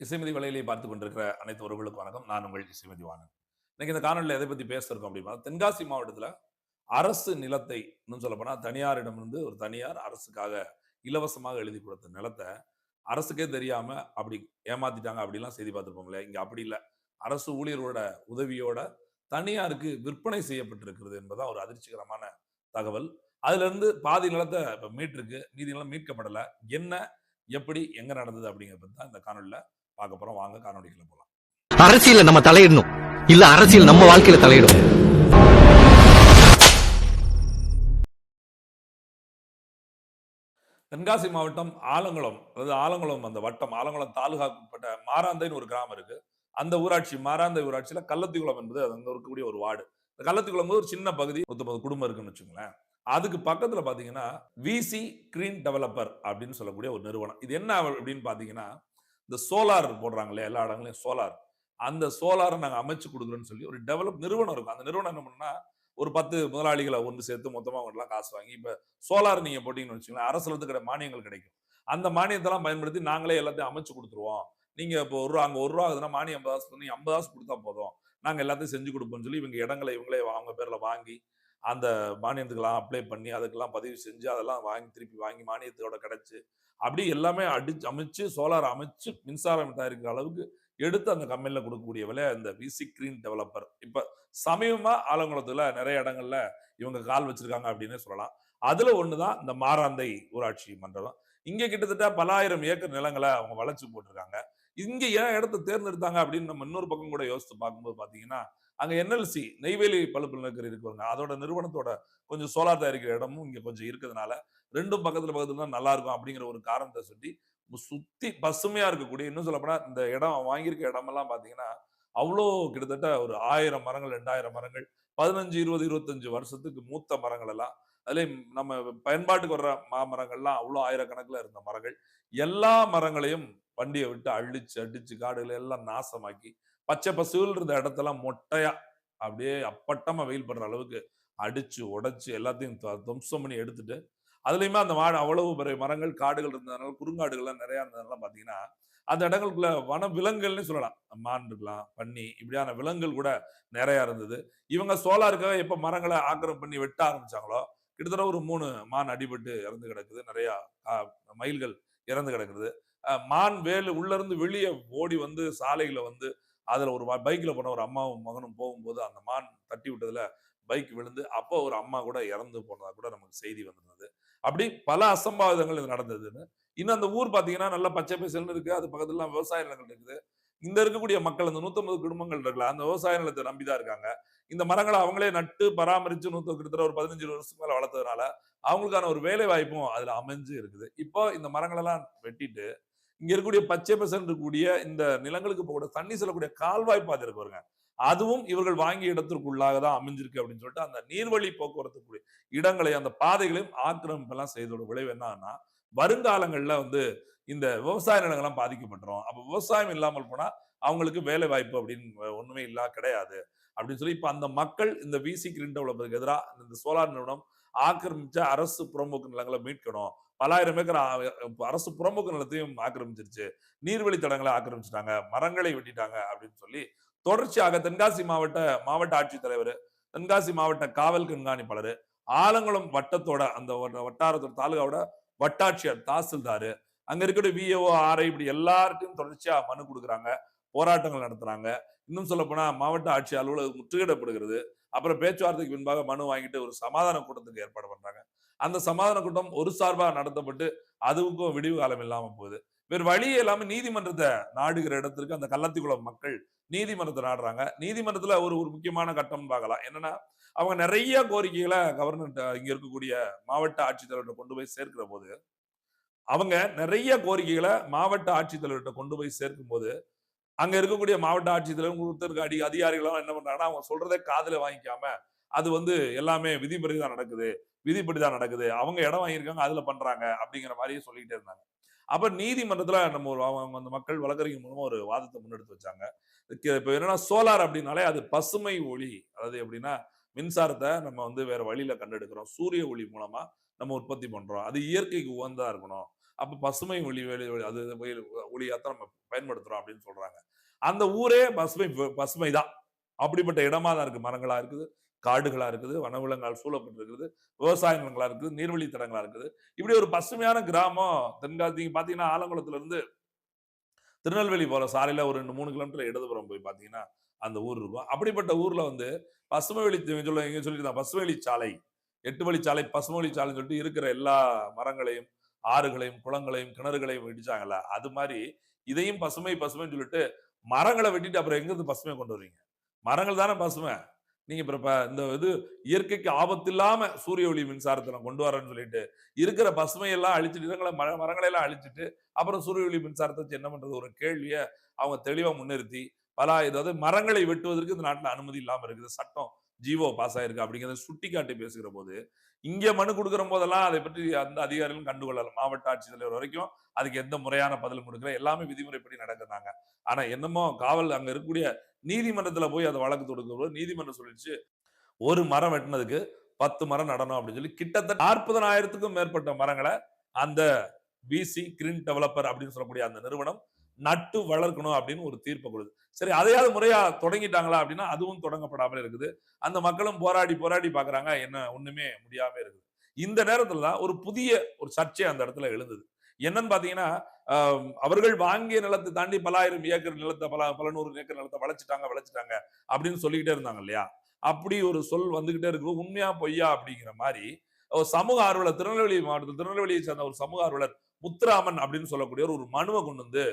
இசைமதி வலையிலே பார்த்து கொண்டிருக்கிற அனைத்து உறவுகளுக்கும் வணக்கம். நான் உங்கள் இசைமதி வாணன். இன்னைக்கு இந்த காணொலியில் எதை பற்றி பேசுறோம் அப்படின்னா தென்காசி மாவட்டத்தில் அரசு நிலத்தை இன்னும் சொல்ல தனியாரிடமிருந்து ஒரு தனியார் அரசுக்காக இலவசமாக எழுதி கொடுத்த நிலத்தை அரசுக்கே தெரியாமல் அப்படி ஏமாத்திட்டாங்க அப்படிலாம் செய்தி பார்த்துருப்போம்ல இங்கே அப்படி இல்லை. அரசு ஊழியரோட உதவியோட தனியாருக்கு விற்பனை செய்யப்பட்டிருக்கிறது என்பதுதான் ஒரு அதிர்ச்சிகரமான தகவல். அதுலேருந்து பாதி நிலத்தை இப்போ மீட்டிருக்கு. மீதி நிலம் மீட்கப்படலை. என்ன எப்படி எங்கே நடந்தது அப்படிங்கிறத தான் இந்த காணொலியில் பார்க்க போறோம். வாங்க காணொலிக்குள்ள போலாம். அரசியல்ல நம்ம தலையிடணும். இல்ல அரசியல் நம்ம வாழ்க்கையில தலையிடும். தென்காசி மாவட்டம் ஆலங்குளம். அதாவது ஆலங்குளம் அந்த வட்டம் ஆலங்குளம் தாலுகாக்கு உட்பட்ட மாராந்தைன்னு ஒரு கிராமம் இருக்கு. அந்த ஊராட்சி மாராந்தை ஊராட்சியில கள்ளத்திக்குளம் என்பது அங்க இருக்கக்கூடிய ஒரு வார்டு. இந்த கள்ளத்திக்குளம் ஒரு சின்ன பகுதி நூத்தம்பது குடும்பம் இருக்குன்னு வச்சுங்களேன் அதுக்கு பக்கத்துல பாத்தீங்கன்னா விசி கிரீன் டெவலப்பர் அப்படின்னு சொல்லக்கூடிய ஒரு நிறுவனம். இது என்ன அப்படின்னு பாத்தீங்கன்னா இந்த சோலார் போடுறாங்களே எல்லா இடங்களையும் சோலார். அந்த சோலாரை நாங்கள் அமைச்சு கொடுக்குறோம்னு சொல்லி ஒரு டெவலப் நிறுவனம் இருக்கும். அந்த நிறுவனம் என்ன பண்ணுன்னா ஒரு பத்து முதலாளிகளை ஒன்று சேர்த்து மொத்தமாக அவங்களாம் காசு வாங்கி இப்போ சோலார் நீங்கள் போட்டிங்கன்னு வச்சுக்கோங்களேன் அரசுல இருந்து மானியங்கள் கிடைக்கும். அந்த மானியத்தெல்லாம் பயன்படுத்தி நாங்களே எல்லாத்தையும் அமைச்சு கொடுத்துருவோம். நீங்கள் இப்போ ஒரு ரூபா அங்கே ஒரு ரூபா ஆகுதுன்னா மானியம் ஐம்பது காசு பண்ணி ஐம்பது காசு கொடுத்தா போதும். நாங்கள் எல்லாத்தையும் செஞ்சு கொடுப்போம்னு சொல்லி இவங்க இடங்களை இவங்களே அவங்க பேரில் வாங்கி அந்த மானியத்துக்கெல்லாம் அப்ளை பண்ணி அதுக்கெல்லாம் பதிவு செஞ்சு அதெல்லாம் வாங்கி திருப்பி வாங்கி மானியத்தோட கிடச்சி அப்படி எல்லாமே அடிச்சு அமைச்சு சோலார் அமைச்சு மின்சாரம் தயாரிக்கிற அளவுக்கு எடுத்து அந்த கம்பெனியில் கொடுக்கக்கூடிய விலை இந்த விசி கிரீன் டெவலப்பர் இப்போ சமீபமாக ஆலங்குளத்தில் நிறைய இடங்கள்ல இவங்க கால் வச்சிருக்காங்க அப்படின்னு சொல்லலாம். அதில் ஒன்று தான் இந்த மாராந்தை ஊராட்சி மன்றம் இங்கே கிட்டத்தட்ட பலாயிரம் ஏக்கர் நிலங்களை அவங்க வளைச்சு போட்டிருக்காங்க. இங்கே ஏன் இடத்த தேர்ந்தெடுத்தாங்க அப்படின்னு நம்ம இன்னொரு பக்கம் கூட யோசித்து பார்க்கும்போது பார்த்தீங்கன்னா அங்க என்எல்சி நெய்வேலி பழுப்பு நிலக்கரி இருக்குங்க அதோட நிறுவனத்தோட கொஞ்சம் சோலார் தயாரிக்கிற இடமும் இங்க கொஞ்சம் இருக்கிறதுனால ரெண்டும் பக்கத்துல பக்கத்துல தான் நல்லா இருக்கும் அப்படிங்கிற ஒரு காரணத்தை சொல்லி சுத்தி பசுமையா இருக்கக்கூடிய இன்னும் சொல்ல போனா இந்த இடம் வாங்கியிருக்க இடமெல்லாம் பாத்தீங்கன்னா அவ்வளோ கிட்டத்தட்ட ஒரு ஆயிரம் மரங்கள் ரெண்டாயிரம் மரங்கள் பதினஞ்சு இருபது இருபத்தஞ்சு வருஷத்துக்கு மூத்த மரங்கள் எல்லாம் அதுலயும் நம்ம பயன்பாட்டுக்கு வர்ற மாமரங்கள்லாம் அவ்வளோ ஆயிரக்கணக்கில் இருந்த மரங்கள். எல்லா மரங்களையும் வண்டியை விட்டு அழிச்சு அடிச்சு காடுகளை எல்லாம் நாசமாக்கி பச்சை பசுவில் இருந்த இடத்தெல்லாம் மொட்டையா அப்படியே அப்பட்டமா வெயில் படுற அளவுக்கு அடிச்சு உடைச்சு எல்லாத்தையும் துவம்சம் பண்ணி எடுத்துட்டு அதுலயுமே அந்த மாடு அவ்வளவு பெரிய மரங்கள் காடுகள் இருந்ததுனால குறுங்காடுகள்லாம் நிறைய இருந்ததுனால பாத்தீங்கன்னா அந்த இடங்களுக்குள்ள வன விலங்குகள்னு சொல்லலாம். மான் இருக்கலாம் பன்னி இப்படியான விலங்குகள் கூட நிறைய இருந்தது. இவங்க சோலாருக்காக எப்ப மரங்களை ஆக்கிரம் பண்ணி வெட்ட ஆரம்பிச்சாங்களோ கிட்டத்தட்ட ஒரு மூணு மான் அடிபட்டு இறந்து கிடக்குது. நிறைய மயில்கள் இறந்து கிடக்குது. மான் வேலு உள்ள இருந்து வெளியே ஓடி வந்து சாலைகளை வந்து அதுல ஒரு பைக்ல போன ஒரு அம்மாவும் மகனும் போகும்போது அந்த மான் தட்டி விட்டதுல பைக் விழுந்து அப்போ ஒரு அம்மா கூட இறந்து போனதா கூட நமக்கு செய்தி வந்திருந்தது. அப்படி பல அசம்பாவிதங்கள் இது நடந்ததுன்னு. இன்னும் அந்த ஊர் பார்த்தீங்கன்னா நல்ல பச்சை பசல்னு இருக்கு. அது பக்கத்துல விவசாய நிலங்கள் இருக்குது. இந்த இருக்கக்கூடிய மக்கள் அந்த நூத்தம்பது குடும்பங்கள் இருக்குல்ல அந்த விவசாய நிலத்தை நம்பிதான் இருக்காங்க. இந்த மரங்களை அவங்களே நட்டு பராமரிச்சு நூற்று கிட்டத்தட்ட ஒரு பதினஞ்சு வருஷத்துக்கு மேலே வளர்த்ததுனால அவங்களுக்கான ஒரு வேலை வாய்ப்பும் அதுல அமைஞ்சு இருக்குது. இப்போ இந்த மரங்களெல்லாம் வெட்டிட்டு இங்க இருக்கக்கூடிய பச்சை பசன் இருக்கக்கூடிய இந்த நிலங்களுக்கு போகக்கூடிய தண்ணி செல்லக்கூடிய கால்வாய் பாதை இருக்கு பாருங்க. அதுவும் இவர்கள் வாங்கிய இடத்திற்குள்ளாக தான் அமைஞ்சிருக்கு அப்படின்னு சொல்லிட்டு அந்த நீர்வழி போக்குவரத்துக்குரிய இடங்களை அந்த பாதைகளையும் ஆக்கிரமிப்பு எல்லாம் செய்தோட விளைவு என்னன்னா வருங்காலங்கள்ல வந்து இந்த விவசாய நிலங்கள்லாம் பாதிக்கப்பட்டுரும். அப்ப விவசாயம் இல்லாமல் போனா அவங்களுக்கு வேலை வாய்ப்பு அப்படின்னு ஒண்ணுமே இல்ல கிடையாது அப்படின்னு சொல்லி இப்ப அந்த மக்கள் இந்த விசி கிரீன் டெவலப்பருக்கு எதிராக இந்த சோலார் நிறுவனம் ஆக்கிரமிச்ச அரசு புறம்போக்கு நிலங்களை மீட்கணும். பலாயிரம் ஏக்கர் அரசு புறம்போக்கு நிலத்தையும் ஆக்கிரமிச்சிருச்சு. நீர்வழி தடங்களை ஆக்கிரமிச்சிட்டாங்க. மரங்களை வெட்டிட்டாங்க அப்படின்னு சொல்லி தொடர்ச்சியாக தென்காசி மாவட்ட மாவட்ட ஆட்சித்தலைவர் தென்காசி மாவட்ட காவல் கண்காணிப்பாளர் ஆலங்குளம் வட்டத்தோட அந்த வட்டாரத்தோட தாலுகாவோட வட்டாட்சியர் தாசில்தார் அங்க இருக்கிற விஏஓ ஆர்ஐ இப்படி எல்லார்ட்டையும் தொடர்ச்சியா மனு கொடுக்குறாங்க. போராட்டங்கள் நடத்துறாங்க. இன்னும் சொல்ல போனா மாவட்ட ஆட்சி அலுவலகம் முற்றுகையிடப்படுகிறது. அப்புறம் பேச்சுவார்த்தைக்கு பின்பாக மனு வாங்கிட்டு ஒரு சமாதான கூட்டத்துக்கு ஏற்பாடு பண்றாங்க. அந்த சமாதான கூட்டம் ஒரு சார்பா நடத்தப்பட்டு அதுவுக்கும் விடிவு காலம் இல்லாம போகுது. வேறு வழியே இல்லாம நீதிமன்றத்தை நாடுகிற இடத்திற்கு அந்த கள்ளத்திக்குளம் மக்கள் நீதிமன்றத்தை நாடுறாங்க. நீதிமன்றத்துல ஒரு ஒரு முக்கியமான கட்டம் பார்க்கலாம். என்னன்னா அவங்க நிறைய கோரிக்கைகளை கவர்னர் இங்க இருக்கக்கூடிய மாவட்ட ஆட்சித்தலைவர்கிட்ட கொண்டு போய் சேர்க்கிற போது அவங்க நிறைய கோரிக்கைகளை மாவட்ட ஆட்சித்தலைவர்கிட்ட கொண்டு போய் சேர்க்கும் போது அங்க இருக்கக்கூடிய மாவட்ட ஆட்சித்தலைவர் ஒருத்தருக்கு அடி அதிகாரிகளும் என்ன பண்றாங்கன்னா அவங்க சொல்றதை காதுல வாங்கிக்காம அது வந்து எல்லாமே விதிப்படி தான் நடக்குது விதிப்படி தான் நடக்குது. அவங்க இடம் வாங்கியிருக்காங்க அதுல பண்றாங்க அப்படிங்கிற மாதிரியே சொல்லிக்கிட்டே இருந்தாங்க. அப்ப நீதிமன்றத்துல நம்ம ஒரு அவங்க அந்த மக்கள் வழக்கறிஞர் மூலமா ஒரு வாதத்தை முன்னெடுத்து வச்சாங்க. இப்போ இப்ப என்னன்னா சோலார் அப்படின்னாலே அது பசுமை ஒளி. அதாவது எப்படின்னா மின்சாரத்தை நம்ம வந்து வேற வழியில கண்டெடுக்கிறோம். சூரிய ஒளி மூலமா நம்ம உற்பத்தி பண்றோம். அது இயற்கைக்கு உகந்ததா இருக்கணும். அப்ப பசுமை ஒளி வெளி- அது ஒளியாத்தான் நம்ம பயன்படுத்துறோம் அப்படின்னு சொல்றாங்க. அந்த ஊரே பசுமை பசுமை தான் அப்படிப்பட்ட இடமா தான் இருக்கு மரங்களா இருக்குது. காடுகளாக இருக்குது வனவிலங்கால் சூழப்பட்டு இருக்குது விவசாய நிலங்களாக இருக்குது நீர்வழி தடங்களாக இருக்குது. இப்படி ஒரு பசுமையான கிராமம் தென்காசி நீங்கள் பார்த்தீங்கன்னா ஆலங்குளத்துலேருந்து திருநெல்வேலி போகிற சாலையில் ஒரு ரெண்டு மூணு கிலோமீட்டர் இடதுபுறம் போய் பார்த்தீங்கன்னா அந்த ஊர் இருக்கும். அப்படிப்பட்ட ஊரில் வந்து பசுமை வழி சொல்ல எங்கே சொல்லியிருந்தா பசுமை வழி சாலை எட்டு வழி சாலை பசுமை வழிச்சாலைன்னு சொல்லிட்டு இருக்கிற எல்லா மரங்களையும் ஆறுகளையும் குளங்களையும் கிணறுகளையும் வெடிச்சாங்கல்ல அது மாதிரி இதையும் பசுமை பசுமைன்னு சொல்லிட்டு மரங்களை வெட்டிட்டு அப்புறம் எங்கேருந்து பசுமையை பசுமை கொண்டு வரீங்க மரங்கள் தானே பசுமை. நீங்க இப்ப இந்த இது இயற்கைக்கு ஆபத்து இல்லாம சூரிய ஒளி மின்சாரத்தை நான் கொண்டு வரேன்னு சொல்லிட்டு இருக்கிற பசுமை எல்லாம் அழிச்சிட்டு இடங்களை மர மரங்களை எல்லாம் அழிச்சிட்டு அப்புறம் சூரிய ஒளி மின்சாரத்தை வச்சு என்ன பண்றது? ஒரு கேள்வியை அவங்க தெளிவா முன்னிறுத்தி பல ஏதாவது மரங்களை வெட்டுவதற்கு இந்த நாட்டுல அனுமதி இல்லாம இருக்குது. சட்டம் ஜீவோ பாஸ் ஆயிருக்கு அப்படிங்கிறத சுட்டி காட்டி பேசுகிற போது இங்கே மனு கொடுக்குற போதெல்லாம் அதை பற்றி அந்த அதிகாரிகளும் கண்டுகொள்ளல. மாவட்ட ஆட்சித்தலைவர் வரைக்கும் அதுக்கு எந்த முறையான பதிலும் கொடுக்கல. எல்லாமே விதிமுறைப்படி நடக்குறாங்க ஆனா என்னமோ காவல் அங்க இருக்கக்கூடிய நீதிமன்றத்துல போய் அதை வழக்கு தொடுக்கிற நீதிமன்றம் சொல்லிடுச்சு ஒரு மரம் வெட்டினதுக்கு பத்து மரம் நடணும் அப்படின்னு சொல்லி கிட்டத்தட்ட நாற்பதனாயிரத்துக்கும் மேற்பட்ட மரங்களை அந்த பிசி கிரீன் டெவலப்பர் அப்படின்னு சொல்லக்கூடிய அந்த நிறுவனம் நட்டு வளர்க்கணும் அப்படின்னு ஒரு தீர்ப்பை கொடுது. சரி அதையாவது முறையா தொடங்கிட்டாங்களா அப்படின்னா அதுவும் தொடங்கப்படாமல் இருக்குது. அந்த மக்களும் போராடி போராடி பாக்குறாங்க என்ன ஒண்ணுமே முடியாம இருக்குது. இந்த நேரத்துல தான் ஒரு புதிய ஒரு சர்ச்சை அந்த இடத்துல எழுந்தது. என்னன்னு பாத்தீங்கன்னா அவர்கள் வாங்கிய நிலத்தை தாண்டி பல ஆயிரம் ஏக்கர் நிலத்தை பல பல நூறு ஏக்கர் நிலத்தை வளைச்சிட்டாங்க வளைச்சிட்டாங்க அப்படின்னு சொல்லிக்கிட்டே இருந்தாங்க இல்லையா? அப்படி ஒரு சொல் வந்துகிட்டே இருக்கு உண்மையா பொய்யா அப்படிங்கிற மாதிரி ஒரு சமூக ஆர்வலர் திருநெல்வேலி மாவட்டத்தில் திருநெல்வேலியை சேர்ந்த ஒரு சமூக ஆர்வலர் முத்துராமன் அப்படின்னு சொல்லக்கூடிய ஒரு மனுவை கொண்டு வந்து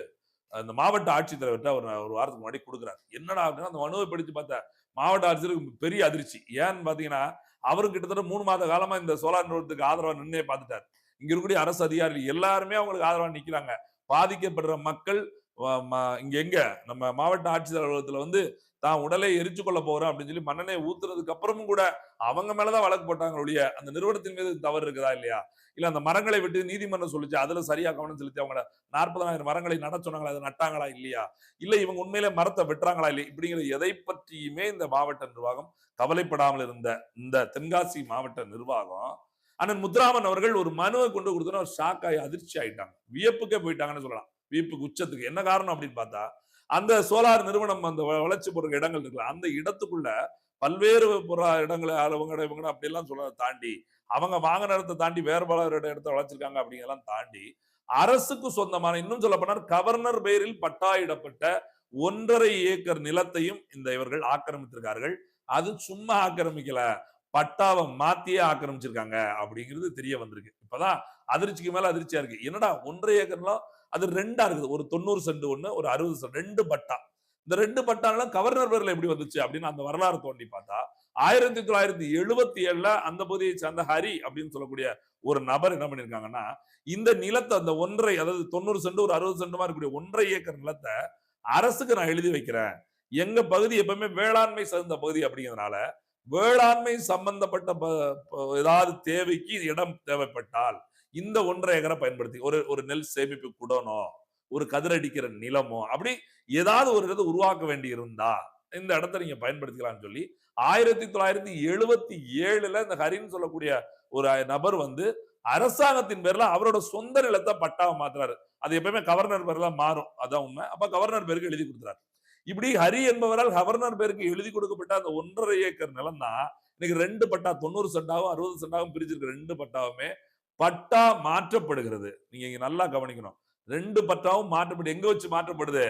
அந்த மாவட்ட ஆட்சித்தலைவர்கிட்ட அவர் ஒரு வாரத்துக்கு முன்னாடி கொடுக்குறாரு. என்னடா அப்படின்னா அந்த மனுவை படித்து பார்த்த மாவட்ட ஆட்சியருக்கு பெரிய அதிர்ச்சி. ஏன்னு பாத்தீங்கன்னா அவரு கிட்டத்தட்ட மூணு மாத காலமா இந்த சோலார் நிறுவனத்துக்கு ஆதரவா நின்றே பார்த்துட்டார். இங்க இருக்கக்கூடிய அரசு அதிகாரிகள் எல்லாருமே அவங்களுக்கு ஆதரவா நிக்கிறாங்க. பாதிக்கப்படுற மக்கள் இங்க எங்க? நம்ம மாவட்ட ஆட்சித்தலை அலுவலகத்துல வந்து தான் உடலை எரிச்சு கொள்ள போறோம் அப்படின்னு சொல்லி மண்ணெண்ணெய் ஊத்துறதுக்கு அப்புறமும் கூட அவங்க மேலதான் வழக்கு போட்டாங்க ஒழிய அந்த நிறுவனத்தின் மீது தவறு இருக்குதா இல்லையா? இல்ல அந்த மரங்களை விட்டு நீதிமன்றம் சொல்லிச்சு அதில் சரியா கவனம் செலுத்தி அவங்க நாற்பதாயிரம் மரங்களை நட சொன்னாங்களா அதை நட்டாங்களா இல்லையா? இல்ல இவங்க உண்மையிலே மரத்தை வெட்டுறாங்களா இல்லை இப்படிங்கிற எதை பற்றியுமே இந்த மாவட்ட நிர்வாகம் கவலைப்படாமல் இருந்த இந்த தென்காசி மாவட்ட நிர்வாகம் அண்ணன் முத்துராமன் அவர்கள் ஒரு மனுவை கொண்டு கொடுத்தோன்னா ஷாக் ஆகி அதிர்ச்சி ஆயிட்டாங்க. வியப்புக்கே போயிட்டாங்கன்னு சொல்லலாம். வியப்புக்கு உச்சத்துக்கு. என்ன காரணம் அப்படின்னு பார்த்தா அந்த சோலார் நிறுவனம் அந்த வளர்ச்சி போடுற இடங்கள் இருக்குல்ல அந்த இடத்துக்குள்ள பல்வேறு புற இடங்களை அவங்க இவங்க அப்படி எல்லாம் தாண்டி அவங்க வாங்கின இடத்தை தாண்டி வேறு பல இடத்தை வளர்ச்சிருக்காங்க அப்படிங்கெல்லாம் தாண்டி அரசுக்கு சொந்தமான இன்னும் சொல்ல போனால் கவர்னர் பெயரில் பட்டாயிடப்பட்ட ஒன்றரை ஏக்கர் நிலத்தையும் இந்த இவர்கள் ஆக்கிரமித்திருக்கார்கள். அது சும்மா ஆக்கிரமிக்கல. பட்டாவை மாத்தியே ஆக்கிரமிச்சிருக்காங்க அப்படிங்கிறது தெரிய வந்திருக்கு. இப்பதான் அதிர்ச்சிக்கு மேல அதிர்ச்சியா இருக்கு. என்னடா ஒன்றரை ஏக்கர்லாம் அது ரெண்டா இருக்குது. ஒரு தொண்ணூறு சென்ட் ஒண்ணு ஒரு அறுபது சென்ட் ரெண்டு பட்டா. இந்த ரெண்டு பட்டாலாம் கவர்னர் பேர்ல எப்படி வந்துச்சு அப்படின்னு அந்த வரலாறு தோண்டி பார்த்தா ஆயிரத்தி தொள்ளாயிரத்தி எழுபத்தி ஏழுல அந்த பகுதியை சேர்ந்த ஹரி அப்படின்னு சொல்லக்கூடிய ஒரு நபர் என்ன பண்ணிருக்காங்கன்னா இந்த நிலத்தை அந்த ஒன்றரை அதாவது தொண்ணூறு சென்ட் ஒரு அறுபது சென்ட் மாதிரி இருக்கக்கூடிய ஒன்றரை ஏக்கர் நிலத்தை அரசுக்கு நான் எழுதி வைக்கிறேன். எங்க பகுதி எப்பவுமே வேளாண்மை சார்ந்த பகுதி அப்படிங்கிறதுனால வேளாண்மை சம்பந்தப்பட்ட ப- ஏதாவது தேவைக்கு இடம் தேவைப்பட்டால் இந்த ஒன்றரை ஏக்கரை பயன்படுத்தி ஒரு ஒரு நெல் சேமிப்பு குடனோ ஒரு கதிரடிக்கிற நிலமோ அப்படி ஏதாவது ஒரு இடத்தை உருவாக்க வேண்டி இருந்தா இந்த இடத்த நீங்க பயன்படுத்திக்கலாம்னு சொல்லி ஆயிரத்தி தொள்ளாயிரத்தி எழுபத்தி ஏழுல இந்த ஹரின்னு சொல்லக்கூடிய ஒரு நபர் வந்து அரசாங்கத்தின் பேர்ல அவரோட சொந்த நிலத்தை பட்டாவை மாத்துறாரு. அது எப்பயுமே கவர்னர் பேர்ல மாறும். அதான் உண்மை. அப்ப கவர்னர் பேருக்கு எழுதி கொடுத்துறாரு. இப்படி ஹரி என்பவரால் கவர்னர் பேருக்கு எழுதி கொடுக்கப்பட்ட அந்த ஒன்றரை ஏக்கர் நிலம் தான் இன்னைக்கு ரெண்டு பட்டா தொண்ணூறு சென்டாவும் அறுபது சென்டாவும் பிரிச்சிருக்க ரெண்டு பட்டாவுமே பட்டா மாற்றப்படுகிறது. நீங்க இங்க நல்லா கவனிக்கணும். ரெண்டு பட்டாவும் மாற்றப்பட்டு எங்க வச்சு மாற்றப்படுது?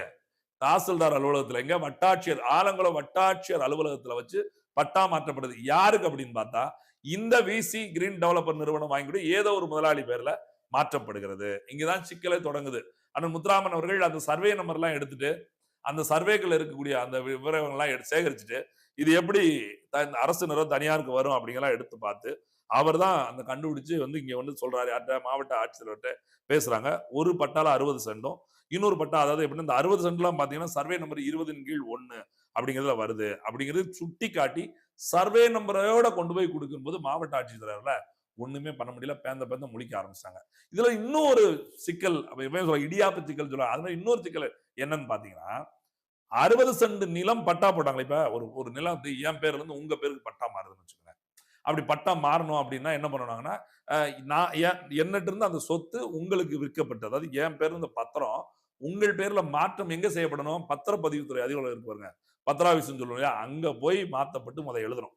தாசில்தார் அலுவலகத்துல எங்க வட்டாட்சியர் ஆலங்குளம் வட்டாட்சியர் அலுவலகத்துல வச்சு பட்டா மாற்றப்படுது. யாருக்கு அப்படின்னு பார்த்தா இந்த விசி கிரீன் டெவலப்பர் நிறுவனம் வாங்கி ஏதோ ஒரு முதலாளி பேர்ல மாற்றப்படுகிறது. இங்கதான் சிக்கலே தொடங்குது. அண்ணன் முத்துராமன் அவர்கள் அந்த சர்வே நம்பர் எல்லாம் எடுத்துட்டு அந்த சர்வேக்கள் இருக்கக்கூடிய அந்த விவரங்கள்லாம் விவரங்கள் எல்லாம் எடுத்து சேகரிச்சுட்டு இது எப்படி த- அரசு நிறுவனம் தனியாருக்கு வரும் அப்படிங்கலாம் எடுத்து பார்த்து அவர் தான் அந்த கண்டுபிடிச்சு வந்து இங்க வந்து சொல்றாரு. யார்கிட்ட? மாவட்ட ஆட்சித்தலைவர்கிட்ட பேசுறாங்க. ஒரு பட்டால அறுபது சென்டும் இன்னொரு பட்டா அதாவது எப்படின்னா இந்த அறுபது சென்ட்லாம் பாத்தீங்கன்னா சர்வே நம்பர் இருபதின் கீழ் ஒன்று அப்படிங்கிறதுல வருது. அப்படிங்கிறது சுட்டி காட்டி சர்வே நம்பரோட கொண்டு போய் கொடுக்கும்போது மாவட்ட ஆட்சித்தலைவரில் ஒண்ணுமே பண்ண முடியல பேந்த பேந்த முழிக்க ஆரம்பிச்சாங்க. இதுல இன்னும் ஒரு சிக்கல் சொல்ல இடியாப்பு சிக்கல் சொல்லுவாங்க அது மாதிரி இன்னொரு சிக்கல் என்னன்னு பாத்தீங்கன்னா அறுபது சென்ட் நிலம் பட்டா போட்டாங்களே இப்ப ஒரு ஒரு நிலம் என் பேர்ல இருந்து உங்க பேருக்கு பட்டா மாறுதுன்னு வச்சுக்கோங்க. அப்படி பட்டா மாறணும் அப்படின்னா என்ன பண்ணுவாங்கன்னா நான் என்னட்டு இருந்து அந்த சொத்து உங்களுக்கு விற்கப்பட்டது. அதாவது என் பேர் இந்த பத்திரம் உங்கள் பேர்ல மாற்றம் எங்க செய்யப்படணும்? பத்திரப்பதிவுத்துறை அதிகாரம் இருப்பாருங்க பாருங்க. பத்திராவிசம் சொல்லுவோம் இல்லையா? அங்க போய் மாத்தப்பட்டு முதல் எழுதணும்.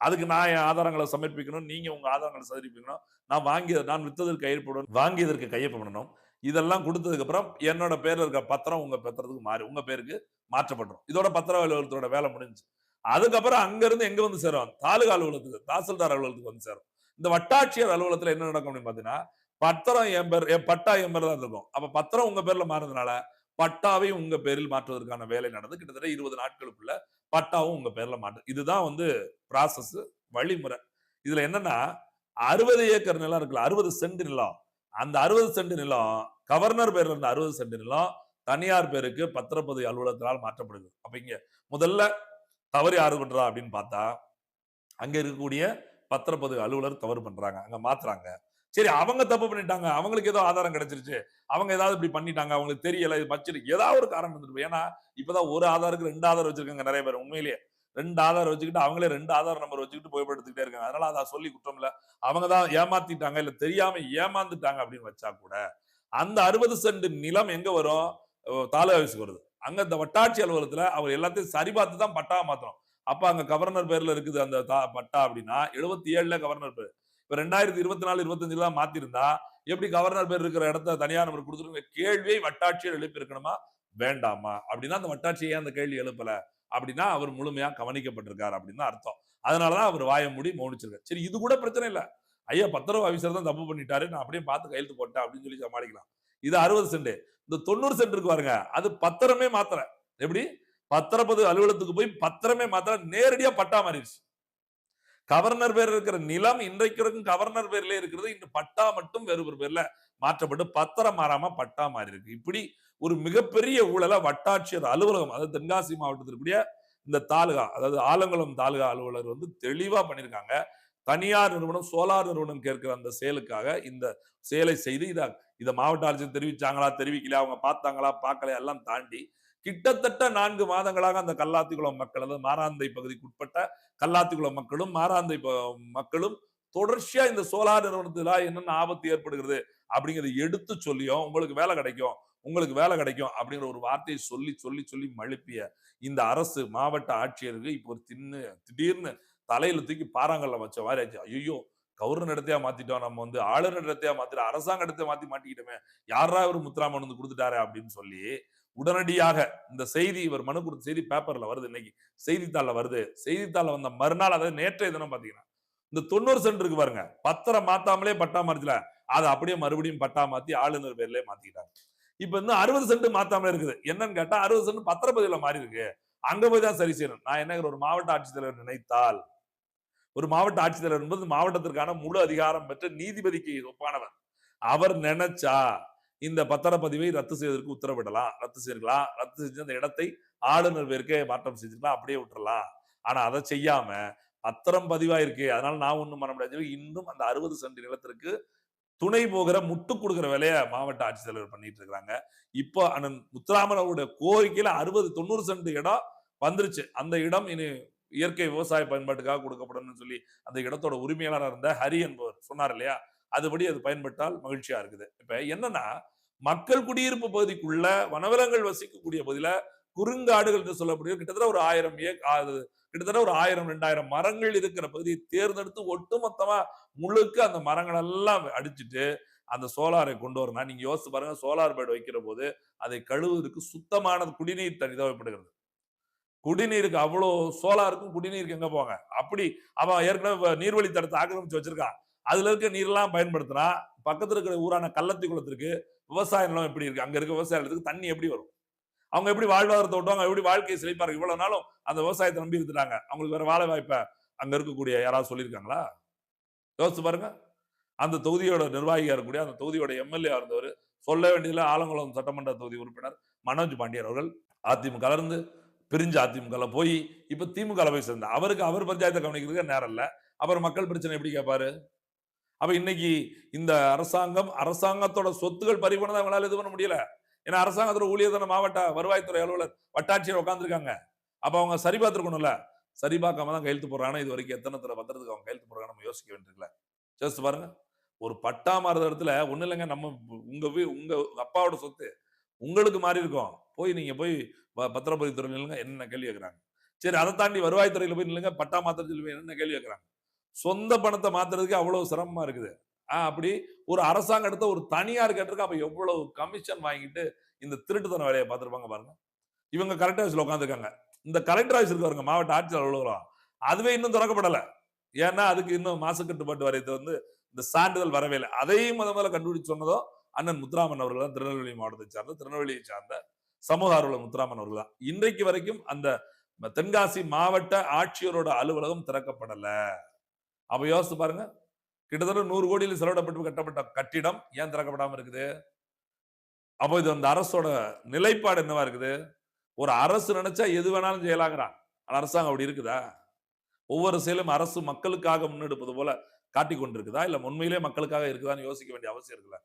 அதுக்கு நான் என் ஆதாரங்களை சமர்ப்பிக்கணும். நீங்க உங்க ஆதாரங்களை சமர்ப்பிக்கணும். நான் வாங்கிய நான் வித்ததற்கு கையெழுப்படணும் வாங்கியதற்கு கையொப்பம் இதெல்லாம் கொடுத்ததுக்கு அப்புறம் என்னோட பேர்ல இருக்க பத்திரம் உங்க பத்திரத்துக்கு மாறி உங்க பேருக்கு மாற்றப்பட்டுரும். இதோட பத்திர அலுவலகத்தோட வேலை முடிஞ்சு அதுக்கப்புறம் அங்க இருந்து எங்க வந்து சேரும்? தாலுகா அலுவலகத்துக்கு தாசில்தார் அலுவலகத்துக்கு வந்து சேரும். இந்த வட்டாட்சியர் அலுவலகத்துல என்ன நடக்கும் அப்படின்னு பாத்தீங்கன்னா பத்திரம் என் பேர் என் பட்டா என் பேர் தான் இருக்கும். அப்ப பத்திரம் உங்க பேர்ல மாறதுனால பட்டாவை உங்க பேரில் மாற்றுவதற்கான வேலை நடந்து கிட்டத்தட்ட இருபது நாட்களுக்குள்ள பட்டாவும் உங்க பேர்ல மாற்று. இதுதான் வந்து ப்ராசஸ் வழிமுறை. இதுல என்னன்னா அறுபது ஏக்கர் நிலம் இருக்குல்ல அறுபது சென்ட் நிலம். அந்த அறுபது சென்ட் நிலம் கவர்னர் பேர்ல இருந்த அறுபது சென்ட் நிலம் தனியார் பேருக்கு பத்திரப்பதிவு அலுவலகத்தினால் மாற்றப்படுது. அப்ப இங்க முதல்ல தவறு யாரு பண்றா அப்படின்னு பார்த்தா அங்க இருக்கக்கூடிய பத்திரப்பதிவு அலுவலர் தவறு பண்றாங்க. அங்க மாத்துறாங்க. சரி அவங்க தப்பு பண்ணிட்டாங்க. அவங்களுக்கு ஏதோ ஆதாரம் கிடைச்சிருச்சு. அவங்க ஏதாவது இப்படி பண்ணிட்டாங்க அவங்களுக்கு தெரியல இது வச்சிருக்கு ஏதாவது ஒரு காரணம் இருந்துட்டு ஏன்னா இப்பதான் ஒரு ஆதாருக்கு ரெண்டு ஆதார் வச்சிருக்காங்க நிறைய பேர் உண்மையிலேயே. ரெண்டு ஆதார் வச்சுக்கிட்டு அவங்களே ரெண்டு ஆதார் நம்பர் வச்சுக்கிட்டு புகைப்படுத்திக்கிட்டே இருக்காங்க. அதனால அதை சொல்லி குற்றம் இல்ல. அவங்க தான் ஏமாத்திட்டாங்க இல்ல தெரியாம ஏமாந்துட்டாங்க அப்படின்னு வச்சா கூட அந்த அறுபது சென்ட் நிலம் எங்க வரும்? தாலுகா ஆஃபீஸுக்கு வருது. அங்க இந்த வட்டாட்சி அலுவலகத்துல அவர் எல்லாத்தையும் சரி பார்த்து தான் பட்டா மாத்தணும். அப்ப அங்க கவர்னர் பேர்ல இருக்குது அந்த தா- பட்டா அப்படின்னா எழுபத்தி ஏழுல கவர்னர் பேர். இப்ப ரெண்டாயிரத்தி இருபத்தி நாலு இருபத்தஞ்சுல மாத்திருந்தா எப்படி கவர்னர் பேர் இருக்கிற இடத்த தனியார் நபர் கொடுத்துருங்க கேள்வியை வட்டாட்சியர் எழுப்பியிருக்கணுமா? வேண்டாமா. அப்படின்னா அந்த வட்டாட்சியை அந்த கேள்வி எழுப்பல? அப்படின்னா அவர் முழுமையா கவனிக்கப்பட்டிருக்காரு அப்படின்னு அர்த்தம். அதனாலதான் அவர் வாய மூடி மௌனிச்சிருக்காரு. சரி இது கூட பிரச்சனை இல்ல. ஐயா பத்திரவு ஆபீசர் தான் தப்பு பண்ணிட்டாரு. நான் அப்படியே பார்த்து கையெழுத்து போட்டேன் அப்படின்னு சொல்லி சமாளிக்கலாம். இது அறுபது சென்ட். இந்த தொண்ணூறு சென்ட் இருக்கு பாருங்க. அது பத்திரமே மாத்திர எப்படி? பத்திரப்பது அலுவலகத்துக்கு போய் பத்திரமே மாத்திர நேரடியா பட்டா மாறிடுச்சு. கவர்னர் பேர் இருக்கிற நிலம் இன்றைக்கு இருக்கும் கவர்னர் பேர்ல இருக்கிறது. இந்த பட்டா மட்டும் வேறு ஒரு பேர்ல மாற்றப்பட்டு பத்திரம் மாறாம பட்டா மாறி இருக்கு. இப்படி ஒரு மிகப்பெரிய ஊழல வட்டாட்சியர் அலுவலகம் அதாவது தென்காசி மாவட்டத்திற்குரிய இந்த தாலுகா அதாவது ஆலங்குளம் தாலுகா அலுவலர் வந்து தெளிவா பண்ணியிருக்காங்க. தனியார் நிறுவனம் சோலார் நிறுவனம் கேட்கிற அந்த செயலுக்காக இந்த செயலை செய்து இதை இதை மாவட்ட ஆட்சியர் தெரிவிச்சாங்களா தெரிவிக்கல அவங்க பார்த்தாங்களா பார்க்கல எல்லாம் தாண்டி கிட்டத்தட்ட நான்கு மாதங்களாக அந்த கல்லாத்திக்குளம் மக்கள் அதாவது மாராந்தை பகுதிக்கு உட்பட்ட கல்லாத்திக்குளம் மக்களும் மாராந்தை ப- மக்களும் தொடர்ச்சியா இந்த சோலார் நிறுவனத்துல என்னென்ன ஆபத்து ஏற்படுகிறது அப்படிங்கிறத எடுத்து சொல்லியும் உங்களுக்கு வேலை கிடைக்கும் உங்களுக்கு வேலை கிடைக்கும் அப்படிங்கிற ஒரு வார்த்தையை சொல்லி சொல்லி சொல்லி மழுப்பிய இந்த அரசு மாவட்ட ஆட்சியருக்கு இப்போ ஒரு தின்னு திடீர்னு தலையில தூக்கி பாறாங்கல்ல வச்ச மாதிரி ஆச்சு. ஐயோ கவர்னர் இடத்தையா மாத்திட்டோம் நம்ம வந்து ஆளுநர் இடத்தையா மாத்திட்டோம் அரசாங்க இடத்தையா மாத்தி மாட்டிக்கிட்டோமே யாரா ஒரு முத்துராமன் வந்து கொடுத்துட்டாரு அப்படின்னு சொல்லி உடனடியாக இந்த செய்தி இவர் மனு கொடுத்த செய்தி பேப்பர்ல வருது இன்னைக்கு. செய்தித்தாள்ல வருது. செய்தித்தாள்ல வந்த மறுநாள் அதாவது நேற்றைய தினம் பாத்தீங்கன்னா இந்த தொண்ணூறு சென்ட் இருக்கு பாருங்க. பத்திரம் மாத்தாமலே பட்டா மாறிச்சுல. அதை அப்படியே மறுபடியும் பட்டா மாத்தி ஆளுநர் பேர்லயே மாத்திக்கிட்டாங்க இப்ப இன்னும் அறுபது சென்ட் மாத்தாமலே இருக்குது. என்னன்னு கேட்டா அறுபது சென்ட் பத்திரப்பதிவுல மாறி இருக்கு. அங்க போய் தான் சரி செய்யணும். நான் என்ன ஒரு மாவட்ட ஆட்சித்தலைவர் நினைத்தால் ஒரு மாவட்ட ஆட்சித்தலைவர் என்பது மாவட்டத்திற்கான முழு அதிகாரம் பெற்ற நீதிபதிக்கு ஒப்பானவர். அவர் நினைச்சா இந்த பத்திரப்பதிவை ரத்து செய்வதற்கு உத்தரவிடலாம். ரத்து செய்யலாம் ரத்து செஞ்சு அந்த இடத்தை ஆளுநர் பேருக்கே மாற்றம் செஞ்சுக்கலாம் அப்படியே விட்டுறலாம். ஆனா அதை செய்யாம பத்திரம் பதிவாயிருக்கு. அதனால நான் ஒண்ணும் பண்ண முடியாது. இன்னும் அந்த அறுபது சென்ட் நிலத்திற்கு துணை போகிற முட்டு கொடுக்குற வேலையை மாவட்ட ஆட்சித்தலைவர் பண்ணிட்டு இருக்கிறாங்க. இப்போ அண்ணன் முத்துராமனோட கோரிக்கையில அறுபது தொண்ணூறு சென்ட் இடம் வந்துருச்சு. அந்த இடம் இனி இயற்கை விவசாய பயன்பாட்டுக்காக கொடுக்கப்படணும்னு சொல்லி அந்த இடத்தோட உரிமையாளராக இருந்த ஹரி என்பவர் சொன்னார் இல்லையா? அதுபடி அது பயன்பட்டால் மகிழ்ச்சியா இருக்குது. இப்ப என்னன்னா மக்கள் குடியிருப்பு பகுதிக்குள்ள வனவிலங்கள் வசிக்கக்கூடிய பகுதியில குறுங்காடுகள் என்று சொல்லக்கூடிய கிட்டத்தட்ட ஒரு ஆயிரம் ஏ அது கிட்டத்தட்ட ஒரு ஆயிரம் ரெண்டாயிரம் மரங்கள் இருக்கிற பகுதியை தேர்ந்தெடுத்து ஒட்டுமொத்தமா முழுக்க அந்த மரங்கள் எல்லாம் அடிச்சுட்டு அந்த சோலாரை கொண்டு வரணும். நீங்க யோசிச்சு பாருங்க சோலார் பேட் வைக்கிற போது அதை கழுவுவதற்கு சுத்தமான குடிநீர் தண்ணி தேவைப்படுகிறது. குடிநீருக்கு அவ்வளோ சோலாருக்கும் குடிநீருக்கு எங்க போவாங்க அப்படி அவன் ஏற்கனவே நீர்வழி தடத்தை ஆக்கிரமிச்சு வச்சிருக்கான். அதுல இருக்க நீர்லாம் பயன்படுத்தினா பக்கத்துல இருக்கிற ஊரான கள்ளத்தி குளத்திற்கு விவசாய நிலம் எப்படி இருக்கு? அங்க இருக்க விவசாய நிலத்துக்கு தண்ணி எப்படி வரும்? அவங்க எப்படி வாழ்வாதாரத்தை விட்டுவாங்க எப்படி வாழ்க்கையை செழிப்பாரு இவ்வளவு நாளும் அந்த விவசாயத்தை நம்பி இருந்துட்டாங்க? அவங்களுக்கு வேற வேலை வாய்ப்பை அங்க இருக்கக்கூடிய யாராவது சொல்லியிருக்காங்களா? யோசிச்சு பாருங்க. அந்த தொகுதியோட நிர்வாகியா இருக்கக்கூடிய அந்த தொகுதியோட எம்எல்ஏ இருந்தவர் சொல்ல வேண்டியதுல ஆலங்குளம் சட்டமன்ற தொகுதி உறுப்பினர் மனோஜ் பாண்டியர் அவர்கள் அதிமுக இருந்து பிரிஞ்சு அதிமுக போய் இப்ப திமுக போய் சேர்ந்தார். அவருக்கு அவர் பஞ்சாயத்தை கவனிக்கிறதுக்கு நேரம் இல்லை. அவர் மக்கள் பிரச்சனை எப்படி கேட்பாரு அப்போ இன்னைக்கு இந்த அரசாங்கம் அரசாங்கத்தோட சொத்துகள் பறிபோனதை அவங்களால இது பண்ண முடியல. ஏன்னா அரசாங்கத்தோட ஊழியர் மாவட்ட வருவாய்த்துறை அலுவலர் வட்டாட்சியர் உட்காந்துருக்காங்க அப்போ அவங்க சரி பார்த்துருக்கணும்ல. சரி பார்க்காம தான் கையெழுத்து போடுறாங்க. இது வரைக்கும் எத்தனை தடவை பத்திரத்துக்கு அவங்க கையெழுத்து போடுறாங்க நம்ம யோசிக்க வேண்டியிருக்கல யோசிச்சு பாருங்க. ஒரு பட்டா மாறுற இடத்துல ஒன்றும் இல்லைங்க. நம்ம உங்க வீ உங்க அப்பாவோட சொத்து உங்களுக்கு மாறி இருக்கும். போய் நீங்க போய் ப- பத்திரப்பதிவு துறையில் என்ன கேள்வி கேட்குறாங்க? சரி அதை தாண்டி வருவாய்த்துறையில் போய் நில்லுங்க. பட்டா மாத்திரத்தில் போய் என்ன கேள்வி கேட்குறாங்க? சொந்த பணத்தை மாத்துறதுக்கு அவ்வளவு சிரமமா இருக்குது. அப்படி ஒரு அரசாங்க இடத்த ஒரு தனியார் கேட்டிருக்க அப்ப எவ்வளவு கமிஷன் வாங்கிட்டு இந்த திருட்டுத்தன வேலையை பார்த்துருப்பாங்க பாருங்க. இவங்க கலெக்டர் ஆஃபீஸ்ல உட்காந்துருக்காங்க இந்த கலெக்டர் ஆஃபீஸ் இருக்காருங்க மாவட்ட ஆட்சியர் அலுவலகம் அதுவே இன்னும் திறக்கப்படலை. ஏன்னா அதுக்கு இன்னும் மாசு கட்டுப்பாட்டு வாரியத்தை வந்து இந்த சான்றிதழ் வரவே இல்லை. அதையும் முத முதல்ல கண்டுபிடிச்சு சொன்னதோ அண்ணன் முத்துராமன் அவர்கள் தான் திருநெல்வேலி மாவட்டத்தை சார்ந்த திருநெல்வேலியை சார்ந்த சமூக ஆர்வலர் முத்துராமன் அவர்கள் தான். இன்றைக்கு வரைக்கும் அந்த தென்காசி மாவட்ட ஆட்சியரோட அலுவலகம் திறக்கப்படலை. அப்ப யோசிச்சு பாருங்க. கிட்டத்தட்ட நூறு கோடியில் செலவிடப்பட்டு கட்டப்பட்ட கட்டிடம் ஏன் திறக்கப்படாமல் இருக்குது? அப்போ இது அந்த அரசோட நிலைப்பாடு என்னவா இருக்குது? ஒரு அரசு நினைச்சா எது வேணாலும் செய்யலாங்கிறான் அரசாங்கம் அப்படி இருக்குதா? ஒவ்வொரு செயலும் அரசு மக்களுக்காக முன்னெடுப்பது போல காட்டிக் கொண்டிருக்குதா? இல்ல உண்மையிலே மக்களுக்காக இருக்குதான்னு யோசிக்க வேண்டிய அவசியம் இருக்குல்ல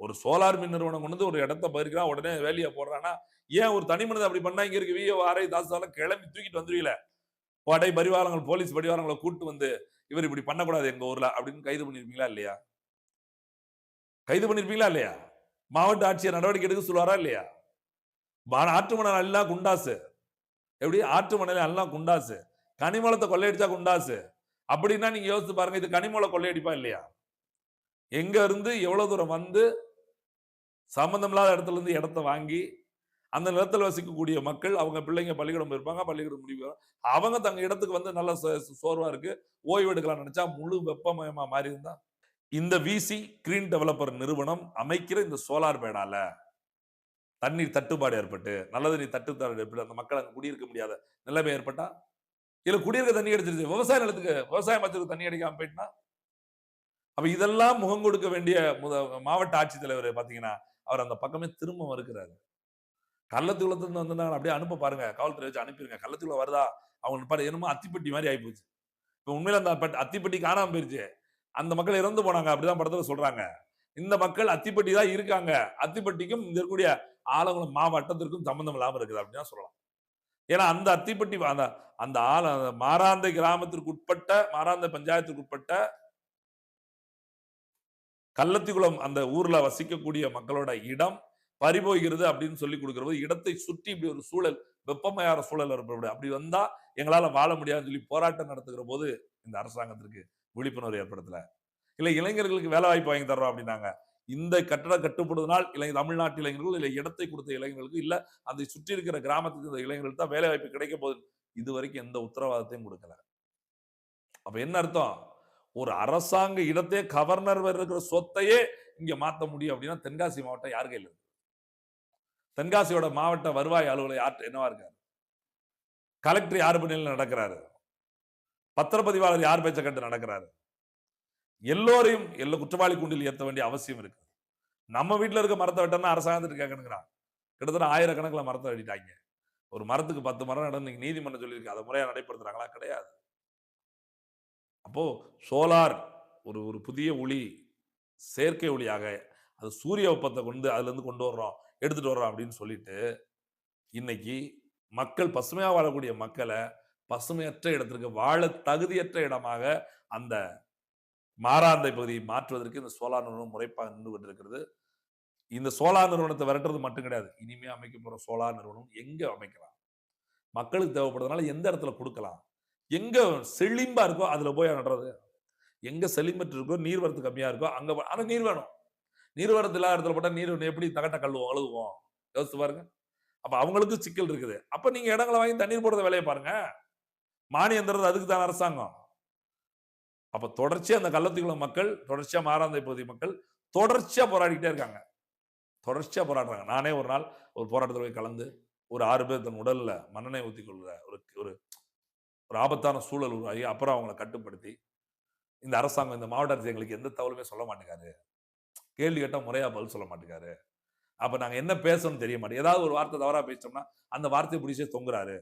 ஒரு சோலார் மின் நிறுவனம் கொண்டு வந்து ஒரு இடத்த பயிருக்கிறான் உடனே வேலையை போடுறான்னா ஏன் ஒரு தனி மனிதன் அப்படி பண்ணா? இங்க இருக்கு விஓ ஆரை தாசாலாம் கிளம்பி தூக்கிட்டு வந்துருவீல படை பரிவாரங்கள் போலீஸ் பரிவாரங்களை கூட்டு வந்து இவர் இப்படி பண்ணக்கூடாது எங்க ஊர்ல அப்படின்னு கைது பண்ணிருப்பீங்களா இல்லையா? கைது பண்ணிருப்பீங்களா இல்லையா? மாவட்ட ஆட்சியர் நடவடிக்கை எடுக்க சொல்லுவாரா இல்லையா? பா- ஆற்று மணல் எல்லாம் குண்டாசு. எப்படி? ஆற்று மணல் எல்லாம் குண்டாசு. கனிமலத்தை கொள்ளையடிச்சா குண்டாசு. அப்படின்னா நீங்க யோசிச்சு பாருங்க இது கனிமலை கொள்ளையடிப்பா இல்லையா? எங்க இருந்து எவ்வளவு தூரம் வந்து சம்பந்தமில்லாத இடத்துல இருந்து இடத்த வாங்கி அந்த நிலத்தில் வசிக்கக்கூடிய மக்கள் அவங்க பிள்ளைங்க பள்ளிக்கூடம் போயிருப்பாங்க பள்ளிக்கூடம் முடிவு அவங்க தங்க இடத்துக்கு வந்து நல்ல சோ- சோர்வா இருக்கு. ஓய்வு எடுக்கலாம் நினைச்சா முழு வெப்பமயமா மாறி இருந்தா இந்த விசி கிரீன் டெவலப்பர் நிறுவனம் அமைக்கிற இந்த சோலார் பேடால தண்ணீர் தட்டுப்பாடு ஏற்பட்டு நல்ல தண்ணீர் தட்டுப்பாடு ஏற்பட்டு அந்த மக்கள் அங்க குடியிருக்க முடியாத நிலைமை ஏற்பட்டா இல்ல குடியிருக்க தண்ணி அடிச்சிருச்சு விவசாய நிலத்துக்கு விவசாய மச்சத்துக்கு தண்ணி அடிக்காம போயிட்டுனா? அப்ப இதெல்லாம் முகம் கொடுக்க வேண்டிய முத- மாவட்ட ஆட்சித்தலைவர் பாத்தீங்கன்னா அவர் அந்த பக்கமே திரும்ப மறுக்கிறாரு. கள்ளத்துக்குளத்துல இருந்து வந்தாங்க அப்படியே அனுப்ப பாருங்க. காவல்துறை வச்சு அனுப்பிடுங்க கள்ளத்துக்குள்ள வருதா? அவங்க பாரு என்னமோ அத்திப்பட்டி மாதிரி ஆகிப்போச்சு இப்போ உண்மையில அந்த பட்- அத்திப்பட்டி காணாம போயிருச்சு. அந்த மக்கள் இறந்து போனாங்க அப்படிதான் படத்துல சொல்றாங்க. இந்த மக்கள் அத்திப்பட்டி தான் இருக்காங்க. அத்திப்பட்டிக்கும் இருக்கக்கூடிய ஆலங்குளம் மாவட்டத்திற்கும் சம்பந்தம் இல்லாமல் இருக்குது அப்படின்னு சொல்லலாம். ஏன்னா அந்த அத்திப்பட்டி அந்த அந்த ஆல அந்த மாராந்தை கிராமத்திற்கு உட்பட்ட மாராந்தை பஞ்சாயத்துக்கு உட்பட்ட கள்ளத்திக்குளம் அந்த ஊர்ல வசிக்கக்கூடிய மக்களோட இடம் பறிபோகிறது அப்படின்னு சொல்லி கொடுக்கறது இடத்தை சுற்றி இப்படி ஒரு சூழல் வெப்பமயார சூழல் இருப்பது அப்படி வந்தா எங்களால வாழ முடியாதுன்னு சொல்லி போராட்டம் நடத்துகிற போது இந்த அரசாங்கத்திற்கு விழிப்புணர்வு ஏற்படுத்தல. இல்ல இளைஞர்களுக்கு வேலை வாய்ப்பு வாங்கி தர்றோம் அப்படின்னாங்க. இந்த கட்டட கட்டுப்படுவதனால் இளைஞர் தமிழ்நாட்டு இளைஞர்கள் இல்லை இடத்தை கொடுத்த இளைஞர்களுக்கு இல்ல அதை சுற்றி இருக்கிற கிராமத்துக்கு இந்த இளைஞர்களுக்கு தான் வேலை வாய்ப்பு கிடைக்க போது இது வரைக்கும் எந்த உத்தரவாதத்தையும் கொடுக்கல. அப்ப என்ன அர்த்தம்? ஒரு அரசாங்க இடத்தையே கவர்னர் இருக்கிற சொத்தையே இங்க மாத்த முடியும் அப்படின்னா தென்காசி மாவட்டம் யார் கையில் இருக்கு? தென்காசியோட மாவட்ட வருவாய் அலுவலர் யார் என்னவா இருக்காரு? கலெக்டர் யார் பணியில் நடக்கிறாரு? பத்திரப்பதிவாளர் யார் பேச்ச கட்டு நடக்கிறாரு? எல்லோரையும் எல்லா குற்றவாளி கூண்டில் ஏற்ற வேண்டிய அவசியம் இருக்கு. நம்ம வீட்டில் இருக்க மரத்தை வெட்டனா அரசாங்கத்துட்டு கேட்கணுங்கிறான். கிட்டத்தட்ட ஆயிரக்கணக்கில் மரத்தை வெட்டிட்டாங்க. ஒரு மரத்துக்கு பத்து மரம் நடந்து நீதிமன்றம் சொல்லியிருக்கு அதை முறையாக நடைபெறுத்துறாங்களா கிடையாது. அப்போ சோலார் ஒரு ஒரு புதிய ஒளி செயற்கை ஒளியாக அது சூரிய வெப்பத்தை கொண்டு அதுலேருந்து கொண்டு வர்றோம். எடுத்துட்டு வர்றோம் அப்படின்னு சொல்லிட்டு இன்னைக்கு மக்கள் பசுமையா வாழக்கூடிய மக்களை பசுமையற்ற இடத்திற்கு வாழ தகுதியற்ற இடமாக அந்த மாறாந்தை பகுதியை மாற்றுவதற்கு இந்த சோலார் நிறுவனம் முறைப்பாக நின்று கொண்டிருக்கிறது. இந்த சோலார் நிறுவனத்தை விரட்டுறது மட்டும் கிடையாது. இனிமே அமைக்க போற சோலார் நிறுவனம் எங்க அமைக்கலாம்? மக்களுக்கு தேவைப்படுறதுனால எந்த இடத்துல கொடுக்கலாம்? எங்க செழிம்பா இருக்கோ அதுல போய் நடுறது. எங்க செழிம்பற்று இருக்கோ நீர்வரத்து கம்மியா இருக்கோ அங்க ஆனா நீர் வேணும். நீர்வரத்து இல்லாத இடத்துல போட்டா நீர் எப்படி தகட்ட கழுவோம் அழுகுவோம் யோசித்து பாருங்க. அப்போ அவங்களுக்கும் சிக்கல் இருக்குது. அப்போ நீங்கள் இடங்களை வாங்கி தண்ணீர் போடுறத வேலையை பாருங்க. மானியம் தர்றது அதுக்கு தான் அரசாங்கம். அப்போ தொடர்ச்சியாக அந்த கள்ளத்துக்குளம் மக்கள் தொடர்ச்சியாக மாறாந்தை பகுதி மக்கள் தொடர்ச்சியாக போராடிக்கிட்டே இருக்காங்க. தொடர்ச்சியாக போராடுறாங்க. நானே ஒரு நாள் ஒரு போராட்டத்தில் போய் கலந்து ஒரு ஆறு பேர் தன் உடலில் மண்ணெண்ணெய் ஊற்றி கொள்கிற ஒரு ஒரு ஒரு ஆபத்தான சூழல் உருவாகி அப்புறம் அவங்களை கட்டுப்படுத்தி இந்த அரசாங்கம் இந்த மாவட்ட அரசு எங்களுக்கு எந்த தகவலுமே சொல்ல மாட்டேங்காரு கேள்வி கேட்டால் முறையா பதில் சொல்ல மாட்டேங்காரு அப்போ நாங்க என்ன பேசணும்னு தெரிய மாட்டேங்குது. ஏதாவது ஒரு வார்த்தை தவறா பேசிட்டோம்னா அந்த வார்த்தையை பிடிச்சே தொங்குறாரு.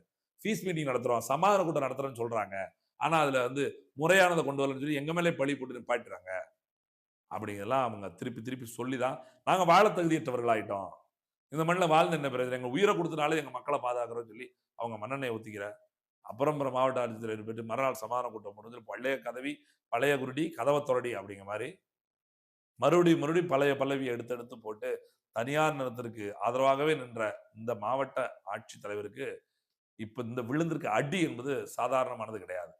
ஃபீஸ் மீட்டிங் நடத்துகிறோம் சமாதான கூட்டம் நடத்துகிறோன்னு சொல்றாங்க. ஆனா அதுல வந்து முறையானதை கொண்டு வரலன்னு சொல்லி எங்க மேலே பழி போட்டு பாட்டுறாங்க அப்படிங்கெல்லாம் அவங்க திருப்பி திருப்பி சொல்லி தான் நாங்கள் வாழ தகுதியற்றவர்களாகிட்டோம் இந்த மண்ணில் வாழ்ந்து என்ன பிரச்சனை? எங்கள் உயிரை கொடுத்தனாலே எங்கள் மக்களை பாதுகாக்கிறோம்னு சொல்லி அவங்க மன்னனை ஒத்திக்கிற அப்புறம் அப்புறம் மாவட்ட ஆட்சித்தலைவர் பெற்று மறுநாள் சமாதான கூட்டம் முடிஞ்சு பழைய கதவி பழைய குருடி கதவை தொடடி அப்படிங்கிற மாதிரி மறுபடியும் மறுபடியும் பழைய பல்லவியை எடுத்து எடுத்து போட்டு தனியார் நிலத்திற்கு ஆதரவாகவே நின்ற இந்த மாவட்ட ஆட்சித்தலைவருக்கு இப்ப இந்த விழுந்திருக்க அடி என்பது சாதாரணமானது கிடையாது.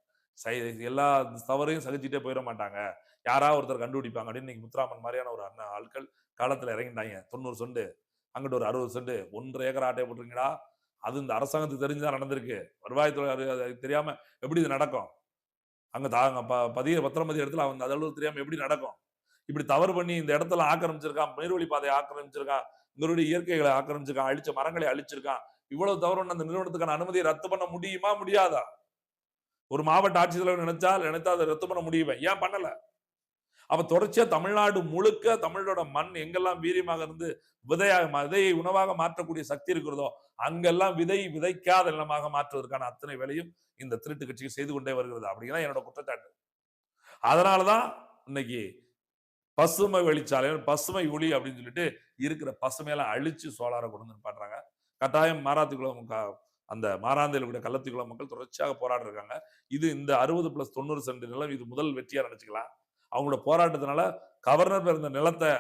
சை- எல்லா தவறையும் சகிச்சுட்டே போயிட மாட்டாங்க. யாராவது ஒருத்தர் கண்டுபிடிப்பாங்க அப்படின்னு இன்னைக்கு முத்துராமன் மாதிரியான ஒரு அண்ணன் ஆட்கள் காலத்துல இறங்கிட்டாங்க. தொண்ணூறு செண்டு அங்கிட்டு ஒரு அறுபது செண்டு ஒன்றரை ஏக்கர் ஆட்டையை போட்டுருங்கடா அது இந்த அரசாங்கத்துக்கு தெரிஞ்சுதான் நடந்திருக்கு. வருவாய்த்துறை அது தெரியாம எப்படி இது நடக்கும்? அங்க தாங்க ப பதிய பத்திரமதி இடத்துல அவங்க அதளவு தெரியாம எப்படி நடக்கும்? இப்படி தவறு பண்ணி இந்த இடத்துல ஆக்கிரமிச்சிருக்கான் நீர்வழி பாதையை ஆக்கிரமிச்சிருக்கான் இவருடைய இயற்கைகளை ஆக்கிரமிச்சிருக்கான் அழிச்ச மரங்களை அழிச்சிருக்கான் இவ்வளவு தவறு அந்த நிறுவனத்துக்கான அனுமதியை ரத்து பண்ண முடியுமா முடியாதா? ஒரு மாவட்ட ஆட்சித்தலைவர் நினைச்சா நினைத்தா அதை ரத்து பண்ண முடியுமா? ஏன் பண்ணல? அப்ப தொடர்ச்சியா தமிழ்நாடு முழுக்க தமிழோட மண் எங்கெல்லாம் வீரியமாக இருந்து விதையாக விதையை உணவாக மாற்றக்கூடிய சக்தி இருக்கிறதோ அங்கெல்லாம் விதை விதைக்காத நிலமாக மாற்றுவதற்கான அத்தனை வேலையும் இந்த திருட்டு கட்சிக்கு செய்து கொண்டே வருகிறது. அப்படிங்கிறதான் என்னோட குற்றச்சாட்டு. அதனாலதான் இன்னைக்கு பசுமை வெளிச்சாலை பசுமை ஒளி அப்படின்னு சொல்லிட்டு இருக்கிற பசுமையெல்லாம் அழிச்சு சோலாரை கொண்டு வந்து பாடுறாங்க. கட்டாயம் மாராத்திக்குளம் க- அந்த மாராந்தையில் கூட கள்ளத்துக்குளம் மக்கள் தொடர்ச்சியாக போராடிருக்காங்க இது இந்த அறுபது பிளஸ் தொண்ணூறு சென்ட் நிலம் இது முதல் வெற்றியா நினைச்சுக்கலாம். அவங்களோட போராட்டத்தினால கவர்னர் பிறந்த நிலத்தை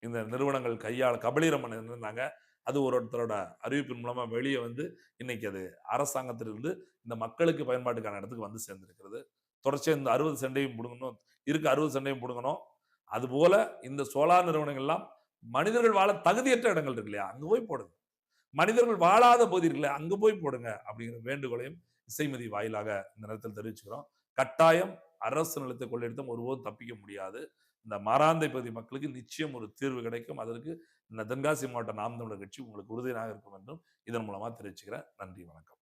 இந்த நிறுவனங்கள் கையால் கபலீரமன் இருந்தாங்க அது ஒரு ஒருத்தரோட அறிவிப்பின் மூலமா வெளியே வந்து இன்னைக்கு அது அரசாங்கத்திலிருந்து இந்த மக்களுக்கு பயன்பாட்டுக்கான இடத்துக்கு வந்து சேர்ந்திருக்கிறது. தொடர்ச்சியாக இந்த அறுபது செண்டையும் பிடுங்கணும். இருக்க அறுபது செண்டையும் பிடுங்கணும். அதுபோல இந்த சோலார் நிறுவனங்கள்லாம் மனிதர்கள் வாழ தகுதியற்ற இடங்கள் இருக்கு இல்லையா? அங்கே போய் போடுங்க. மனிதர்கள் வாழாத பகுதி இருக்குல்ல அங்கே போய் போடுங்க அப்படிங்கிற வேண்டுகோளையும் இசைமதி வாயிலாக இந்த நேரத்தில் தெரிவிச்சுக்கிறோம். கட்டாயம் அரசு நிலத்தை கொள்ளையடித்தும் ஒருபோதும் தப்பிக்க முடியாது. இந்த மாராந்தை பகுதி மக்களுக்கு நிச்சயம் ஒரு தீர்வு கிடைக்கும். அதற்கு இந்த தென்காசி மாவட்ட நாம் தமிழர் கட்சி உங்களுக்கு உறுதியாக இருக்கும் என்றும் இதன் மூலமாக தெரிவிச்சுக்கிறேன். நன்றி வணக்கம்.